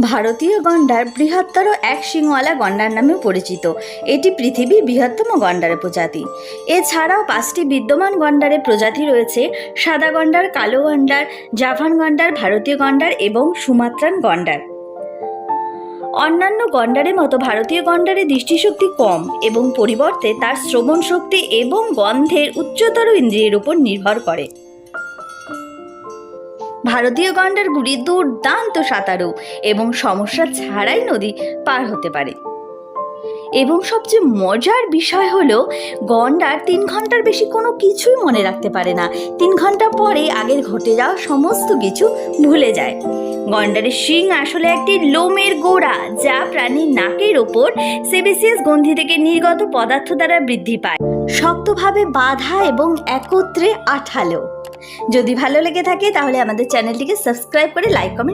ভারতীয় গন্ডার বৃহত্তর এক শিংওয়ালা গন্ডার নামে পরিচিত। এটি পৃথিবীর বৃহত্তম গন্ডারের প্রজাতি। এছাড়াও পাঁচটি বিদ্যমান গন্ডারের প্রজাতি রয়েছে, সাদা গন্ডার, কালো গন্ডার, জাভান গন্ডার, ভারতীয় গন্ডার এবং সুমাত্রান গন্ডার। অন্যান্য গন্ডারের মতো ভারতীয় গন্ডারের দৃষ্টিশক্তি কম এবং পরিবর্তে তার শ্রবণ শক্তি এবং গন্ধের উচ্চতর ইন্দ্রিয়ের উপর নির্ভর করে। ভারতীয় গন্ডারগুলি দুর্দান্ত সাঁতারু এবং সমস্যা ছাড়াই নদী পার হতে পারে। এবং সবচেয়ে মজার বিষয় হলো, গন্ডার তিন ঘণ্টার বেশি কোনো কিছুই মনে রাখতে পারে না। তিন ঘণ্টা পরে আগের ঘটে যাওয়া সমস্ত কিছু ভুলে যায়। গন্ডারের শিং আসলে একটি লোমের গোড়া, যা প্রাণীর নাকের ওপর সেবেসিয়াস গন্ধি থেকে নির্গত পদার্থ দ্বারা বৃদ্ধি পায়। শক্তভাবে বাধা এবং একত্রে আঠালো। যদি ভালো লেগে থাকে তাহলে আমাদের চ্যানেলটিকে সাবস্ক্রাইব করে লাইক কমেন্ট